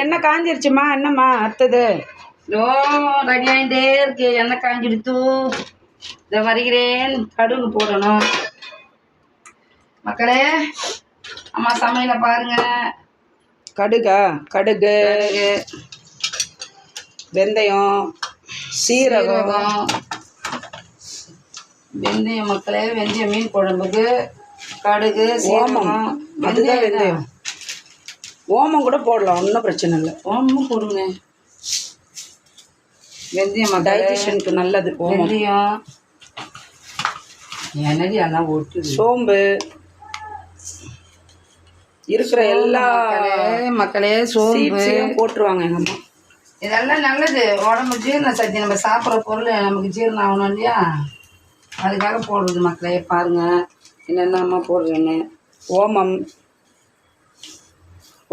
எண்ணெய் காஞ்சிருச்சுமா? என்னம்மா அடுத்தது ஓ ரெடி ஆகிட்டே இருக்கு. எண்ணெய் காஞ்சிடுத்து இதை வருகிறேன் கடுகு போடணும். மக்களே அம்மா சமையலை பாருங்க. கடுகா? கடுகு வெந்தயம் சீரகம். வெந்தயம் மக்களே வெந்தயம் மீன் குழம்புக்கு கடுகு சீரகம் அதுதான் வெந்தயம். ஓமம் கூட போடலாம் ஒன்றும் பிரச்சனை இல்லை. ஓமமும் போடுங்க. வெந்தயம் டைஜஷனுக்கு நல்லது ஓமம். வெந்தயம். என்னடி எல்லாம் ஒட்டுது சோம்பு. இருக்கிற எல்லா மக்களே சோம்பு. போட்டுருவாங்க எங்கள் அம்மா. இதெல்லாம் நல்லது. உடம்பு ஜீரண சக்தி நம்ம சாப்பிட்ற பொருள் நமக்கு ஜீரணம் ஆகணும் இல்லையா? அதுக்காக போடுறது மக்களே பாருங்க. என்னென்னம்மா போடுறேன்னு ஓமம்.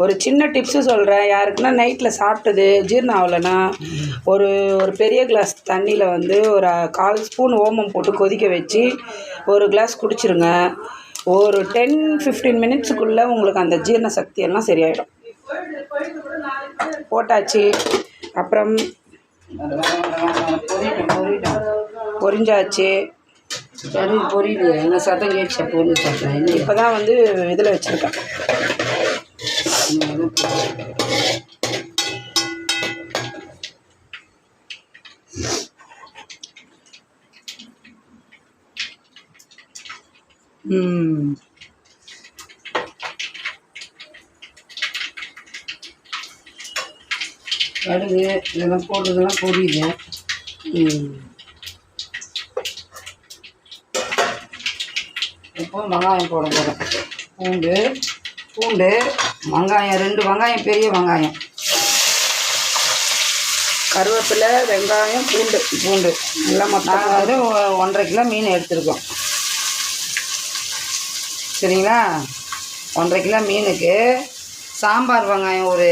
ஒரு சின்ன டிப்ஸு சொல்கிறேன் யாருக்குன்னா நைட்டில் சாப்பிட்டது ஜீரணம் ஆகலைன்னா ஒரு ஒரு பெரிய கிளாஸ் தண்ணியில் வந்து ஒரு கால் ஸ்பூன் ஓமம் போட்டு கொதிக்க வச்சு ஒரு கிளாஸ் குடிச்சிருங்க. ஒரு டென் ஃபிஃப்டீன் மினிட்ஸுக்குள்ளே உங்களுக்கு அந்த ஜீரண சக்தி எல்லாம் சரியாயிடும். போட்டாச்சு. அப்புறம் பொரிஞ்சாச்சு. சரி பொரியுது. என்ன சத்தம் சத்தம் இல்லை இப்போ தான் வந்து இதில் வச்சுருக்கேன். ம். கடுகு இதெல்லாம் போடுறதெல்லாம் பொரியுது இப்போ வெங்காயம் போட போகிறேன் பூண்டு பூண்டு வெங்காயம் ரெண்டு வெங்காயம் பெரிய வெங்காயம். கருவேப்பிலை வெங்காயம் பூண்டு. பூண்டு. எல்லாம் மொத்தம் வந்து ஒன்றரை கிலோ மீன் எடுத்திருக்கோம். சரிங்களா? ஒன்றரை கிலோ மீனுக்கு சாம்பார் வெங்காயம் ஒரு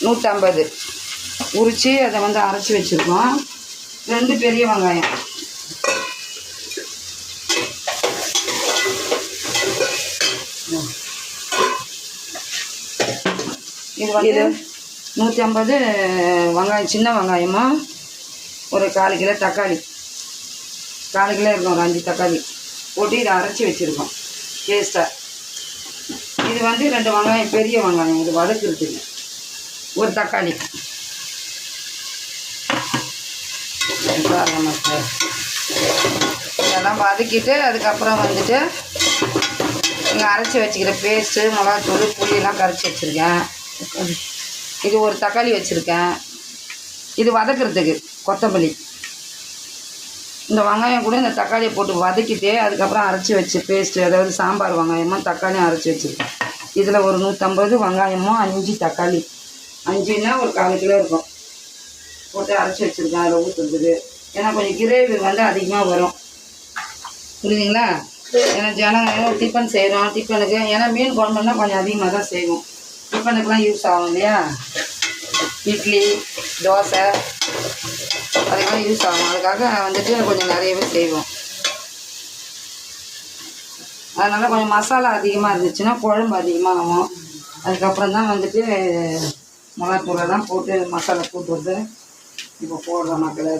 நூற்றம்பது. உரித்து அதை வந்து அரைச்சி வச்சுருக்கோம். ரெண்டு பெரிய வெங்காயம். இது வந்து நூற்றி ஐம்பது வெங்காயம் சின்ன வெங்காயமும் ஒரு கால் கிலோ தக்காளி. கால் கிலோ இருக்கும் ஒரு அஞ்சு தக்காளி. போட்டு இதை அரைச்சி வச்சுருக்கோம் பேஸ்ட்டாக இது வந்து ரெண்டு வெங்காயம் பெரிய வெங்காயம். இது வதக்குறதுக்கு ஒரு தக்காளி. இதெல்லாம் வதக்கிட்டு அதுக்கப்புறம் வந்துட்டு இங்கே அரைச்சி வச்சுக்கிற பேஸ்ட்டு மிளகாத்தூள் புளியெல்லாம் கரைச்சி வச்சுருக்கேன். இது ஒரு தக்காளி வச்சுருக்கேன். இது வதக்குறதுக்கு கொத்தமல்லி. இந்த வெங்காயம் கூட இந்த தக்காளியை போட்டு வதக்கிட்டு அதுக்கப்புறம் அரைச்சி வச்சு பேஸ்ட்டு அதாவது சாம்பார் வெங்காயமும் தக்காளியும் அரைச்சி வச்சுருக்கேன். இதில் ஒரு நூற்றம்பது வெங்காயமும் அஞ்சு தக்காளி. அஞ்சுன்னா ஒரு கால் கிலோ இருக்கும். போட்டு அரைச்சி வச்சுருக்கேன் அதில் ஊற்றுறதுக்கு ஏன்னா கொஞ்சம் கிரேவி வந்து அதிகமாக வரும். புரியுதுங்களா? ஏன்னா ஜனங்க டிஃபன் செய்கிறோம் டிஃபனுக்கு ஏன்னா மீன் குழம்புனா கொஞ்சம் அதிகமாக தான் செய்வோம். டிஃபனுக்குலாம் யூஸ் ஆகும் இல்லையா? இட்லி தோசை அதுக்கெல்லாம் யூஸ் ஆகும். அதுக்காக வந்துட்டு கொஞ்சம் நிறையவே செய்வோம். அதனால் கொஞ்சம் மசாலா அதிகமாக இருந்துச்சுன்னா குழம்பு அதிகமாக ஆகும் அதுக்கப்புறம் தான் வந்துட்டு மிளகாத்தூளெல்லாம் போட்டு மசாலா போட்டு இப்போ போடுற மக்கள்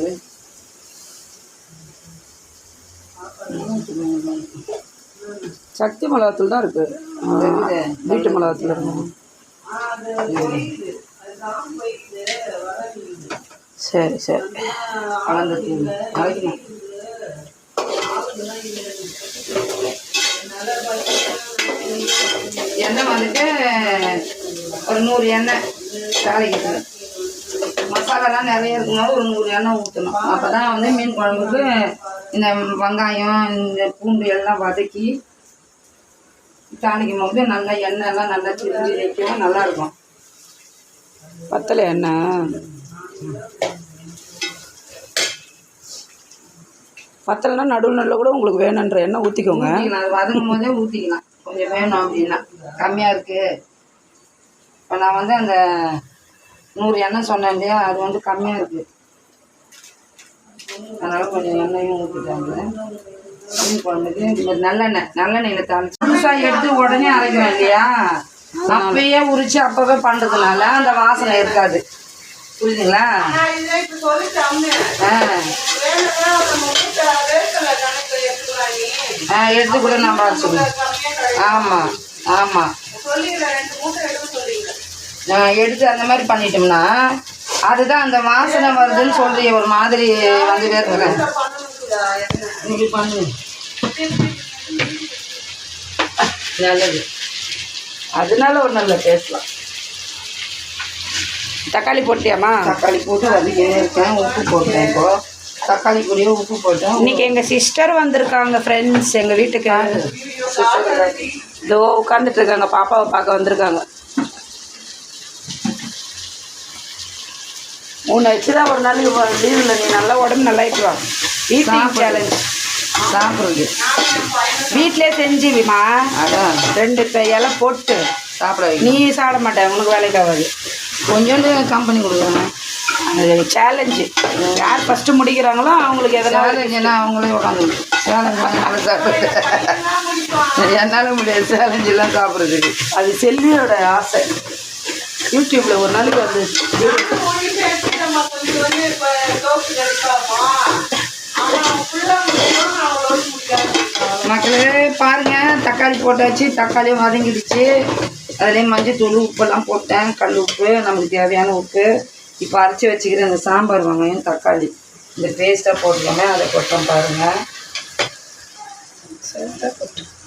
சக்தி மிளகாத்தூள் தான் இருக்குது இருக்குது. வீட்டு மிளகாத்தூள் இருக்கும் சரி சரி. கலந்து எண்ணெய் வந்துட்டு ஒரு நூறு எண்ணெய் தாளிக்கிறது மசாலாலாம் நிறைய இருக்கும்போது ஒரு நூறு எண்ணெய் ஊற்றணும் அப்போ தான் வந்து மீன் குழம்புக்கு இந்த வெங்காயம் இந்த பூண்டு எல்லாம் வதக்கி தாளிக்கும் போது நல்லா எண்ணெய் எல்லாம் நல்லா திரிஞ்சு நிற்கும் நல்லாயிருக்கும். பத்தலை என்ன பத்தலைன்னா நடுவு நடுவில் கூட உங்களுக்கு வேணுன்ற எண்ணெய் ஊற்றிக்கோங்க வதங்கும் போதே ஊற்றிக்கலாம் கொஞ்சம் வேணும் அப்படின்னா. கம்மியாக இருக்குது இப்போ நான் வந்து அந்த நூறு எண்ணெய் சொன்னேன் இல்லையா? அது வந்து கம்மியாக இருக்குது அதனால் கொஞ்சம் எண்ணெயும் ஊற்றிட்டாங்க மீன் குழம்புக்கு இந்த மாதிரி நல்லெண்ணெய் நல்லெண்ணெயில் தாளிச்சு. புதுசாக எடுத்து உடனே அரைக்கணும் இல்லையா? அப்பயே உரிச்சு அப்பவே பண்றதுனால அந்த வாசனை இருக்காது. புரியுதுங்களா ஆ. எடுத்து கூட நம்ம வச்சுக்கணும் ஆமாம் ஆமாம் எடுத்து அந்த மாதிரி பண்ணிட்டோம்னா அதுதான் அந்த வாசனை வருதுன்னு சொல்றீங்க ஒரு மாதிரி வந்து வேர்க்கல இப்படி பண்ணு நல்லது. அதனால ஒன்றும் இல்லை பேசலாம். தக்காளி போட்டியாம்மா? தக்காளி போட்டு வதக்கினே இருக்கேன். உப்பு போட்டேன் இப்போ. தக்காளி பொடியோ உப்பு போட்டேன். இன்னைக்கு எங்கள் சிஸ்டர் வந்திருக்காங்க ஃப்ரெண்ட்ஸ் எங்கள் வீட்டுக்கு. இதோ உட்காந்துட்டு இருக்காங்க. பாப்பாவை பார்க்க வந்திருக்காங்க. உன்னை வச்சுதான் ஒரு நாள் லீவில் நீ நல்லா உடம்பு நல்லாயிட்டு வா ஈட்டிங் சேலஞ்ச் சாப்பிட்றது. வீட்டிலே செஞ்சுவிமா. அதான். ரெண்டு இலை போட்டு. சாப்பிட நீ சாப்பிட மாட்டேன் உனக்கு வேலைக்கு ஆகாது. கொஞ்சோண்டு கம்பெனி கொடுக்குறேன் அது சேலஞ்சு யார் ஃபஸ்ட்டு முடிக்கிறாங்களோ அவங்களுக்கு எதனா சேலஞ்சுனா அவங்களே உட்காந்து சேலஞ்சு சாப்பிட்றது. என்னால் முடியாது. சேலஞ்செல்லாம் சாப்பிட்றதுக்கு. அது செல்வியோட ஆசை. யூடியூப்ல ஒரு நாளைக்கு வந்து மக்களே பாருங்க. தக்காளி போட்டாச்சு. தக்காளியும் வதங்கிடுச்சு. அதுலேயும் மஞ்சள் தூள் உப்பெல்லாம் போட்டேன். கல் உப்பு நமக்கு தேவையான உப்பு. இப்போ அரைச்சி வச்சுக்கிற இந்த சாம்பார் வெங்காயம் தக்காளி. இந்த பேஸ்ட்டாக போட்டுக்கோங்க அதை கொட்டோம் பாருங்கள்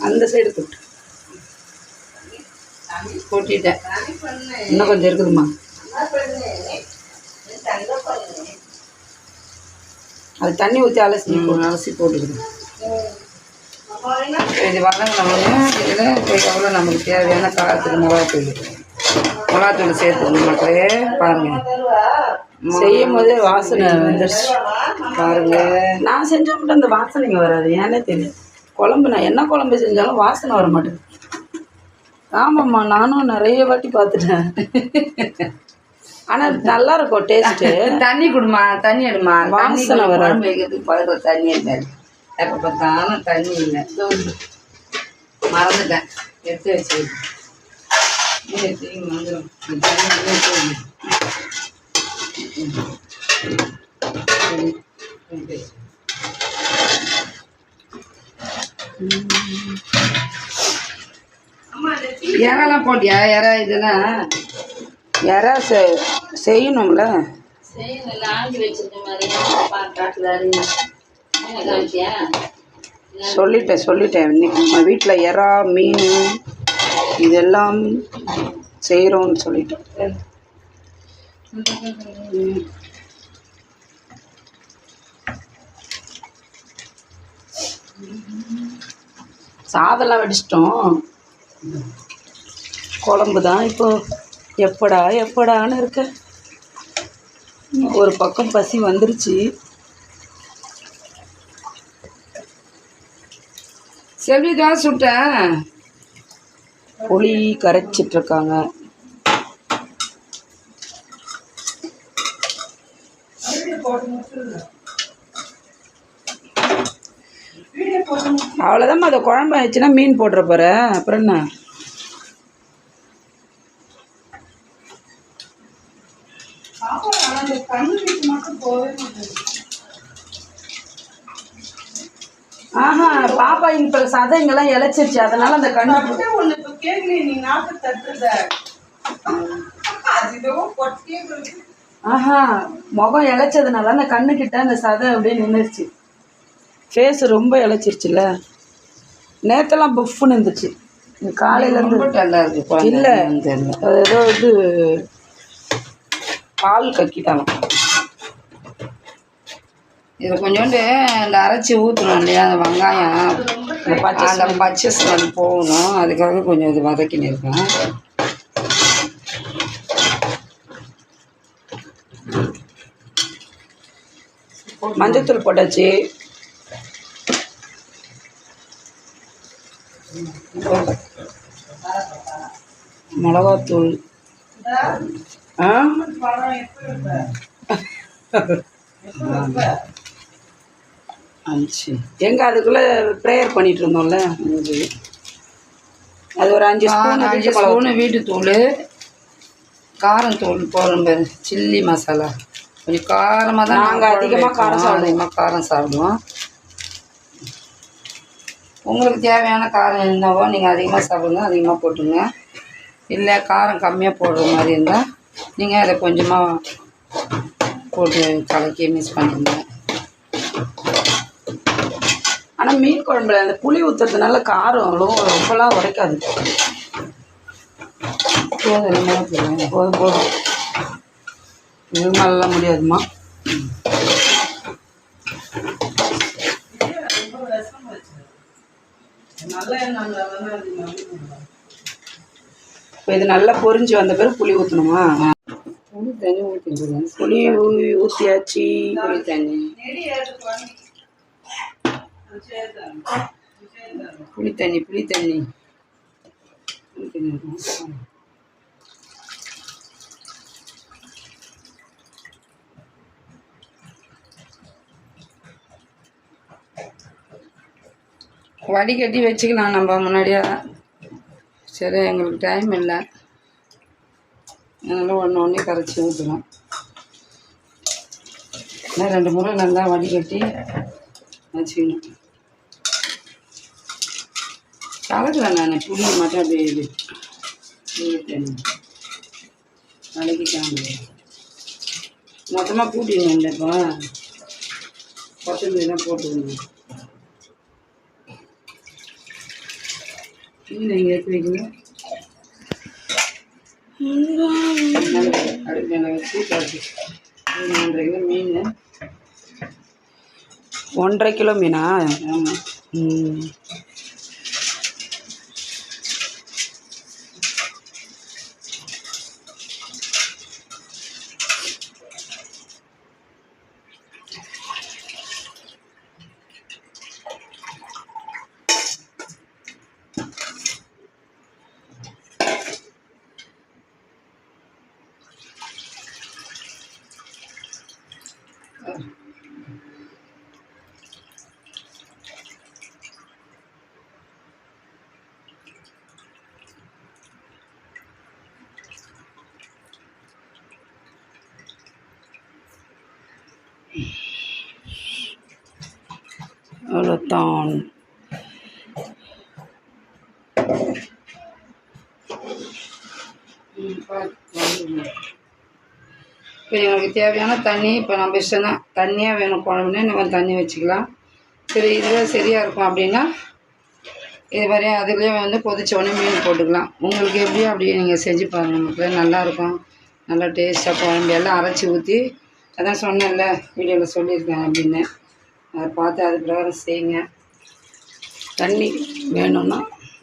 அந்த சைடு கொட்டு கொட்டிட்டேன். இன்னும் கொஞ்சம் இருக்குதுமா அது தண்ணி ஊற்றி அலசி அலசி போட்டுக்கிறேன். இது வதங்கினோடனே இதில் எவ்வளோ நமக்கு தேவையான காரத்துக்கு மிளகாத்தூள் மிளகாத்தூள் சேர்த்துக்கணும் மக்களே பாருங்கள் செய்யும் போதே வாசனை வந்துருச்சு. பாருங்க. நான் செஞ்சா மட்டும் அந்த வாசனைங்க வராது. ஏன்னே தெரியும் குழம்பு நான் என்ன குழம்பு செஞ்சாலும் வாசனை வர மாட்டேங்குது. ஆமாம்மா நானும் நிறைய வாட்டி பார்த்துட்டேன். ஆனால் நல்லா இருக்கும் டேஸ்ட்டு. தண்ணி குடுமா தண்ணி எடுமா? வாசனை. குழம்பு வைக்கிறதுக்கு தண்ணி இருக்காது எப்போ பார்த்தாலும் தண்ணி இல்லை. மறந்துட்டேன். எடுத்து வச்சு வந்துடும் இறாலாம் போட்டியா? இறா இதெல்லாம்? யாரா செ செய்யணும்ல? சொல்லிட்டேன் சொல்லிட்டேன். இன்னைக்கு நம்ம வீட்டில் எறா மீன் இதெல்லாம் செய்கிறோம்னு சொல்லிட்டேன். சாதம்லாம் வடிச்சிட்டோம். குழம்பு தான் இப்போ எப்படா எப்படான்னு இருக்க. ஒரு பக்கம் பசி வந்துருச்சு. செல்வி தான் சுட்டேன் புளி கரைச்சிட்டு இருக்காங்க அவ்வளோதான் அதை குழம்பு ஆயிடுச்சுன்னா மீன் போட்டுற போற. அப்புறம் என்ன ஆஹா பாப்பா இப்போ சதைங்கெல்லாம் இழைச்சிருச்சு. அதனால அந்த கண்ணு ஆஹா முகம் இழைச்சதுனால அந்த கண்ணுக்கிட்ட அந்த சதை அப்படியே நின்றுச்சு ஃபேஸ் ரொம்ப இழைச்சிருச்சுல நேத்தெல்லாம் புஃப்னு இருந்துச்சு. இந்த காலையில இருந்து ரொம்ப டல்லா இருக்கு இல்ல. என்னன்னு தெரியல. அது ஏதோ இது பால் கக்கிட்டாங்க. இதில் கொஞ்சோண்டு இந்த அரைச்சி ஊற்றணும் இல்லையா அந்த வெங்காயம். அந்த பச்சை ஸ்மெல் போகணும் அதுக்காக கொஞ்சம் இது வதக்கின்னு இருக்கேன். மஞ்சத்தூள் போட்டாச்சு. மிளகாத்தூள். ஆ? அஞ்சு எங்க அதுக்குள்ள ப்ரேயர் பண்ணிட்டு இருந்தோம்ல அஞ்சு அது ஒரு அஞ்சு ஸ்பூன் அஞ்சு ஸ்பூனு வீட்டு தூள் காரம் தூள் போடுறோம் பாரு சில்லி மசாலா. கொஞ்சம் காரமாக தான் நாங்க அதிகமா காரம் சாப்பிடுவோம். அதிகமாக காரம் சாப்பிடுவோம். உங்களுக்கு தேவையான காரம் என்னவோ நீங்கள் அதிகமாக சாப்பிடுங்க அதிகமாக போட்டுங்க. இல்லை காரம் கம்மியாக போடுற மாதிரி இருந்தால் நீங்கள் அதை கொஞ்சமாக போட்டு கலக்கி மிக்ஸ் பண்ணிடுங்க ஆனா மீன் குழம்புல அந்த புளி ஊத்துறதுனால காரம் ரொம்பலாம் உரைக்காது. போதும் போதும் போதும். இது முடியாதுமா இப்போ இது நல்லா பொரிஞ்சு வந்த பிறகு புளி ஊற்றணுமா புளி தண்ணி புளி ஊ- ஊத்தியாச்சு. புளி தண்ணி. புளி தண்ணி புளி தண்ணி வடிகட்டி வச்சுக்கலாம். நம்ம முன்னாடியே சரி எங்களுக்கு டைம் இல்லை. அதனால் ஒன்று ஒன்றே கரைச்சி ஊற்றலாம் ரெண்டு முறை நல்லா வடிகட்டி வச்சுக்கணும் கலக்கல நான் புளி மட்டும் அப்படியே இது. கலக்கிட்டாங்க. மொத்தமாக கூட்டிடணும் இல்லைப்பா கொத்தமல்லிலாம் போட்டுக்கணும் மீன் எங்கே எடுத்து வைக்கணும்? மேலே வச்சு கலக்கி மீன். ஒன்றரை கிலோ மீன்? அவ்வளோதான் இப்போ எங்களுக்கு தேவையான தண்ணி இப்போ நம்ம இஷ்டம் தான் தண்ணியாக வேணும் குழம்புனா நம்ம தண்ணி வச்சுக்கலாம். சரி இதுவே சரியாக இருக்கும் அப்படின்னா இது மாதிரி அதுலேயே வந்து கொதிச்ச உடனே மீன் போட்டுக்கலாம். உங்களுக்கு எப்படியோ அப்படியே நீங்கள் செஞ்சு பாருங்கள் மக்களே நல்லாயிருக்கும் நல்லா டேஸ்ட்டாக குழம்பு எல்லாம் அரைச்சி ஊற்றி அதான் சொன்னேன்ல வீடியோவில் சொல்லியிருக்கேன் அப்படின்னு. அதை பார்த்து அது பிரகாரம் செய்யுங்க. தண்ணி வேணும்னா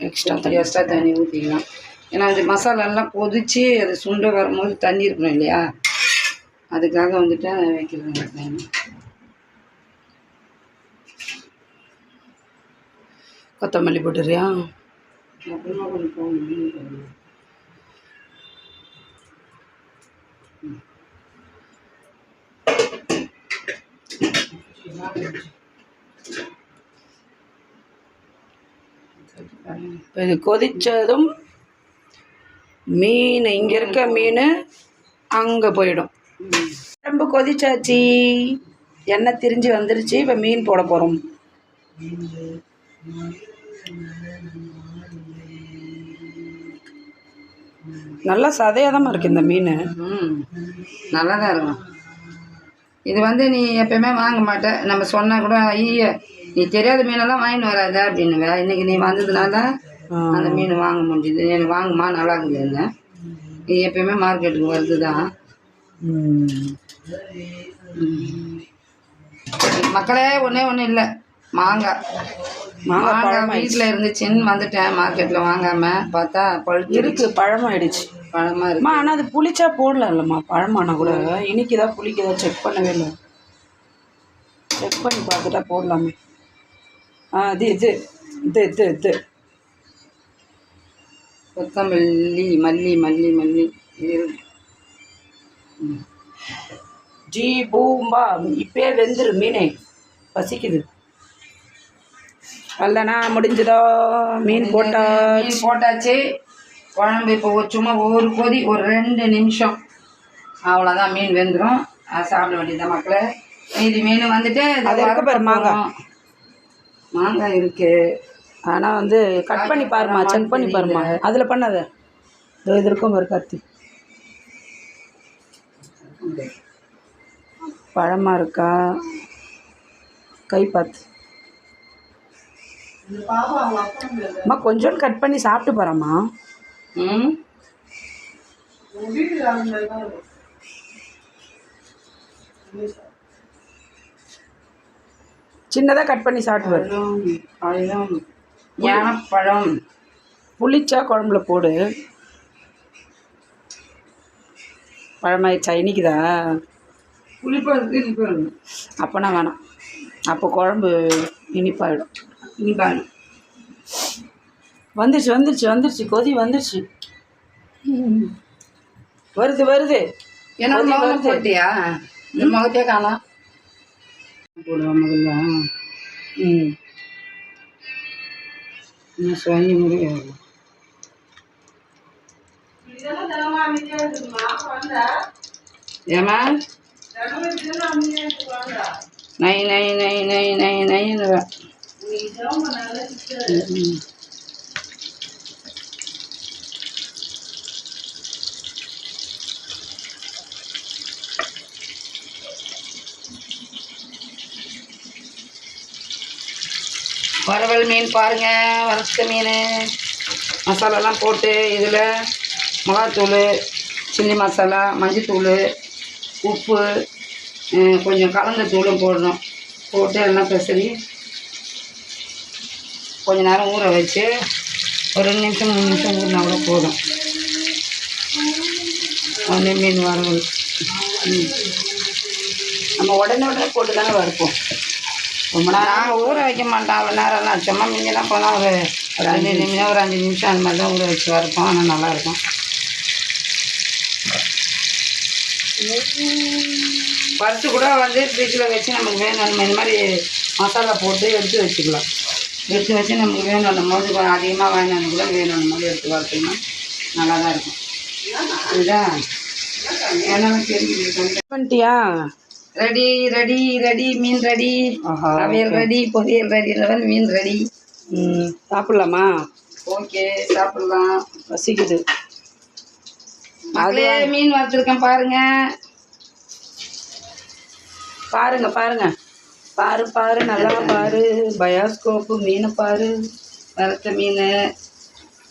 எக்ஸ்ட்ரா தண்ணி எக்ஸ்ட்ரா தண்ணி ஊற்றிக்கலாம் ஏன்னா அது மசாலாலாம் கொதித்து அது சுண்ட வரும்போது தண்ணி இருக்கணும் இல்லையா? அதுக்காக வந்துட்டு அதை வைக்கிறேன் தண்ணி. கொத்தமல்லி போட்டுறியா அப்புறமா கொஞ்சம் போகணும் இப்போ இது கொதிச்சதும் மீன் இங்கே இருக்க மீன் அங்கே போயிடும். குழம்பு கொதிச்சாச்சு. எண்ணெய் திரிஞ்சு வந்துருச்சு. இப்போ மீன் போட போகிறோம் நல்லா சதையாதமாக இருக்குது இந்த மீன். நல்லா தான் இருக்கும். இது வந்து நீ எப்பயுமே வாங்க மாட்ட. நம்ம சொன்னால் கூட ஐய நீ தெரியாத மீனெல்லாம் வாங்கிட்டு வராத அப்படின்னுவ இன்னைக்கு நீ வந்ததுனால. அந்த மீன் வாங்க முடியுது எனக்கு வாங்குமா நல்லா இருக்குதுன்னு நீ எப்பயுமே மார்க்கெட்டுக்கு வருது தான். மக்களே ஒன்றே ஒன்றும் இல்லை. மாங்காய். மாங்காய் வீட்டில் இருந்துச்சுன்னு வந்துட்டேன் மார்க்கெட்டில் வாங்காமல் பார்த்தா பழுத்து இருக்கு பழமாயிடுச்சு. பழமாக இருக்கு. ஆனால் அது புளிச்சா போடலாம்லம்மா பழமானா கூட. இனிக்குதா புளிக்குதா செக் பண்ணவே இல்லை. செக் பண்ணி பார்த்துட்டா போடலாமே. ஆ இது இது இது இது இது. கொத்தமல்லி மல்லி மல்லி மல்லி. ஜீ பூம்பா இப்பயே வெந்துரு மீனே. பசிக்குது. அல்லனா முடிஞ்சதோ? மீன் போட்டா மீன் போட்டாச்சு. குழம்பு இப்போ சும்மா ஒரு கொதி ஒரு ரெண்டு நிமிஷம். அவ்வளோதான் மீன் வெந்துடும் அது சாப்பிட வேண்டியது மக்களே. மீதி மீன் வந்துட்டு இது அது இருக்கு பாரு மாங்காய். மாங்காய் இருக்கு. ஆனால் வந்து கட் பண்ணி பாருமா செக் பண்ணி பாருமா. அதில் பண்ணாத. இதோ இது இருக்கும் ஒரு கத்தி பழமாக இருக்கா? கை பார்த்து. அம்மா கொஞ்சோண்டு கட் பண்ணி சாப்பிட்டு போகிறம்மா ம்? சின்னதாக கட் பண்ணி சாப்பிட்டு பழம் புளிச்சா குழம்புல போடு. பழமாயிடுச்சா இனிக்குதா புளிப்பாக இருக்கு இனிப்பாக அப்போனா வேணாம். அப்போ குழம்பு இனிப்பாயிடும். இனிப்பாக வந்துருச்சு வந்துருச்சு வந்துருச்சு கொதி வந்துருச்சு. வருது வருது. என்ன கொதி முகம். போட்டியா? இந்த முகத்தையே காணோம் போடுவோம் முதல்ல. ம். இன்னும் சொல்லி முடியும் ஏமா நை நை நை நை நை நைன்னு வரவல் மீன் பாருங்க வறுத்த மீன். மசாலாலாம் போட்டு இதில் மிளகாத்தூள் சில்லி மசாலா மஞ்சத்தூள் உப்பு கொஞ்சம் கலந்த தூளும் போடணும். போட்டு எல்லாம் பெசரி கொஞ்ச நேரம் ஊற வச்சு ஒரு ரெண்டு நிமிஷம் மூணு நிமிஷம் ஊறினா கூட போதும். அந்த மீன் வறுவல். நம்ம உடனே உடனே போட்டு தானே வறுப்போம். ரொம்ப நேரம் நான் ஊற வைக்க மாட்டேன் அவ்வளோ நேரம்லாம் சும்மா மிஞ்செல்லாம் போனால் ஒரு ஒரு அஞ்சு நிமிஷம் ஒரு அஞ்சு நிமிஷம் அந்த மாதிரி தான் ஊற வச்சு வறுப்போம். ஆனால் நல்லாயிருக்கும் வறுத்து கூட வந்து ஃப்ரிட்ஜில் வச்சு நமக்கு வேணும் இந்த மாதிரி மசாலா போட்டு எடுத்து வச்சுக்கலாம். எடுத்து வச்சு நமக்கு வேணும் போது கொஞ்சம் அதிகமாக வாங்கினது கூட வேணும் போது எடுத்து வறுத்தோம்னா நல்லா தான் இருக்கும். இதுதான் ஏன்னா தெரிஞ்சுக்கிட்டு பண்ணிட்டியா? ரெடி ரெடி ரெடி மீன் ரெடி. அவியல் ரெடி பொரியல் ரெடி மீன் ரெடி. சாப்பிட்லாமா? ஓகே சாப்பிடலாம். பசிக்குது. மக்களே மீன் வறுத்துருக்கேன் பாருங்க. பாருங்க பாருங்க. பாரு பாரு நல்லா பாரு. பயாஸ்கோப்பு மீனை பாரு. வறுத்த மீன்.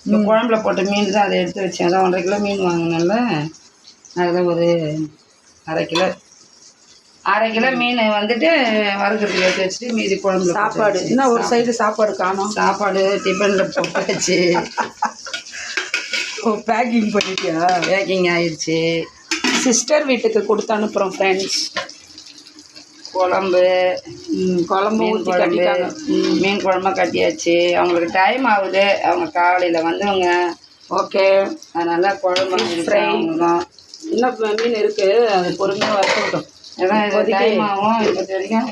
இப்போ குழம்புல போட்ட மீன் தான் அதை எடுத்து வச்சேன். அதான் ஒன்றரை கிலோ மீன் வாங்கினேன்ல. அதில் ஒரு அரை கிலோ அரை கிலோ மீன் வந்துட்டு வறுக்கிறதுக்கு எடுத்து வச்சுட்டு மீதி குழம்புல போட்டு சாப்பாடு. இன்னும் ஒரு சைடு சாப்பாடு காணோம். சாப்பாடு டிஃபனில் போட்டாச்சு. ஓ பேக்கிங் பண்ணிட்டியா? பேக்கிங் ஆயிடுச்சு. சிஸ்டர் வீட்டுக்கு கொடுத்து அனுப்புகிறோம் ஃப்ரெண்ட்ஸ் குழம்பு குழம்பு ஊற்றி கட்டிட்டாங்க. மீன் குழம்பா கட்டியாச்சு. அவங்களுக்கு டைம் ஆகுது. அவங்க காலையில் வந்தவங்க ஓகே. அதனால குழம்பு. அவங்களும் இன்னும் மீன் இருக்கு? அது பொறுமையாக வறுத்துக்கிட்டோம் ஏன்னா இது டைம் ஆகும். இப்போ வரைக்கும்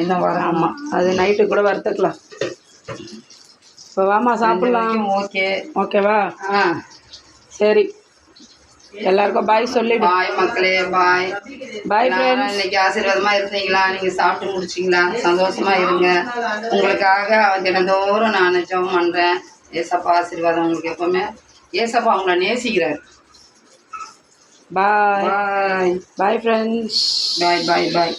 இன்னும் வராமா ஆமாம் அது நைட்டு கூட வறுத்துக்கலாம். இப்போ வாமா சாப்பிட்லாம். ஓகே ஓகேவா? ஆ. சரி. எல்லாருக்கும் பாய் சொல்லிடு. பாய் மக்களே பாய் பாய் இன்னைக்கு ஆசீர்வாதமா இருந்தீங்களா? நீங்க சாப்பிட்டு முடிச்சிங்களா? சந்தோஷமா இருங்க. உங்களுக்காக தினந்தோறும் நான் ஜெபம் பண்றேன். ஏசப்பா ஆசீர்வாதம் உங்களுக்கு எப்பவுமே. ஏசப்பா உங்களை நேசிக்கிறார். பாய் பாய் பாய் ஃப்ரெண்ட்ஸ் பாய் பாய் பாய்